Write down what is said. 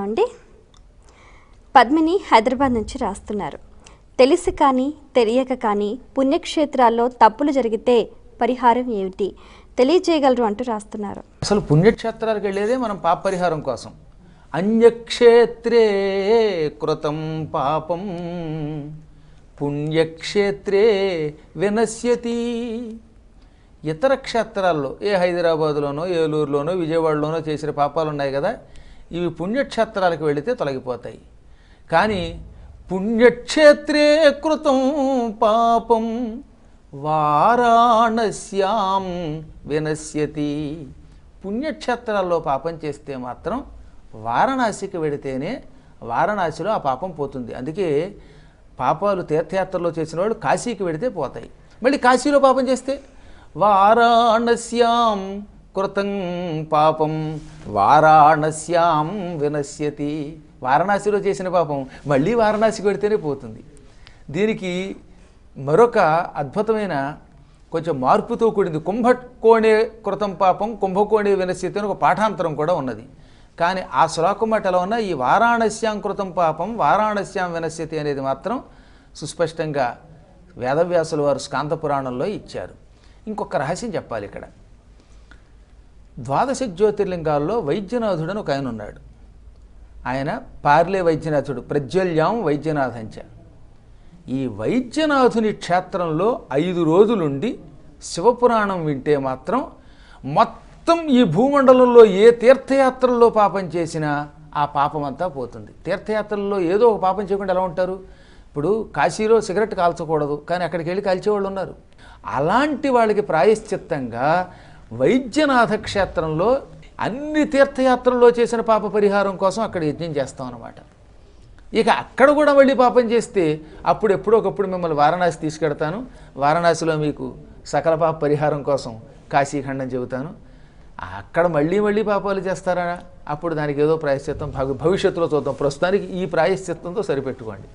అండి. పద్మిని హైదరాబాద్ నుంచి రాస్తున్నారు. తెలిసి కానీ తెలియక కానీ పుణ్యక్షేత్రాల్లో తప్పులు జరిగితే పరిహారం ఏమిటి? తెలియజేయగలరు అంటూ రాస్తున్నారు. అసలు పుణ్యక్షేత్రాలకు వెళ్ళేదే మనం పాప పరిహారం కోసం. అన్యక్షేత్రే కృతం పాపం. పుణ్యక్షేత్రే వినశ్యతి. ఇతర క్షేత్రాల్లో ఏ హైదరాబాద్లోనో ఏలూరులోనో విజయవాడలోనో చేసిన పాపాలు ఉన్నాయి కదా. ఇవి పుణ్యక్షేత్రాలకు వెళితే తొలగిపోతాయి. కానీ పుణ్యక్షేత్రే కృతం పాపం వారాణస్యాం వినశ్యతి. పుణ్యక్షేత్రాల్లో పాపం చేస్తే మాత్రం వారణాసికి వెడితేనే వారణాసిలో ఆ పాపం పోతుంది. అందుకే పాపాలు తీర్థయాత్రలో చేసిన వాళ్ళు కాశీకి వెడితే పోతాయి. మళ్ళీ కాశీలో పాపం చేస్తే వారాణస్యాం కృతం పాపం. వారాణస్యాం వినశ్యతి. వారణాసిలో చేసిన పాపం. మళ్ళీ వారణాసికి పెడితేనే పోతుంది. దీనికి మరొక అద్భుతమైన కొంచెం మార్పుతో కూడింది. కుంభకోణే కృతం పాపం కుంభకోణే వినశ్యతి అని ఒక పాఠాంతరం కూడా ఉన్నది. కానీ ఆ శ్లోకం మాట ఎలా ఉన్నా ఈ వారాణస్యాం కృతం పాపం వారాణస్యాం వినశ్యతి అనేది మాత్రం సుస్పష్టంగా వేదవ్యాసుల వారు స్కాంత పురాణంలో ఇచ్చారు. ఇంకొక రహస్యం చెప్పాలి ఇక్కడ. ద్వాదశ జ్యోతిర్లింగాల్లో వైద్యనాథుడని ఒక ఆయన ఉన్నాడు. ఆయన పార్లే వైద్యనాథుడు ప్రజ్వల్యాం వైద్యనాథంచ. ఈ వైద్యనాథుని క్షేత్రంలో ఐదు రోజులుండి శివపురాణం వింటే మాత్రం మొత్తం ఈ భూమండలంలో ఏ తీర్థయాత్రల్లో పాపం చేసినా ఆ పాపం అంతా పోతుంది. తీర్థయాత్రల్లో ఏదో ఒక పాపం చేయకుండా ఎలా ఉంటారు? ఇప్పుడు కాశీలో సిగరెట్ కాల్చకూడదు కానీ అక్కడికి వెళ్ళి కాల్చేవాళ్ళు ఉన్నారు. అలాంటి వాళ్ళకి ప్రాయశ్చిత్తంగా వైద్యనాథ క్షేత్రంలో అన్ని తీర్థయాత్రల్లో చేసిన పాప పరిహారం కోసం అక్కడ యజ్ఞం చేస్తాం అన్నమాట. ఇక అక్కడ కూడా మళ్ళీ పాపం చేస్తే అప్పుడు ఎప్పుడొకప్పుడు మిమ్మల్ని వారణాసి తీసుకెడతాను. వారణాసిలో మీకు సకల పాప పరిహారం కోసం కాశీఖండం చెబుతాను. అక్కడ మళ్ళీ మళ్ళీ పాపాలు చేస్తారా? అప్పుడు దానికి ఏదో ప్రాయశ్చిత్తం భవిష్యత్తులో చూద్దాం. ప్రస్తుతానికి ఈ ప్రాయశ్చిత్తంతో సరిపెట్టుకోండి.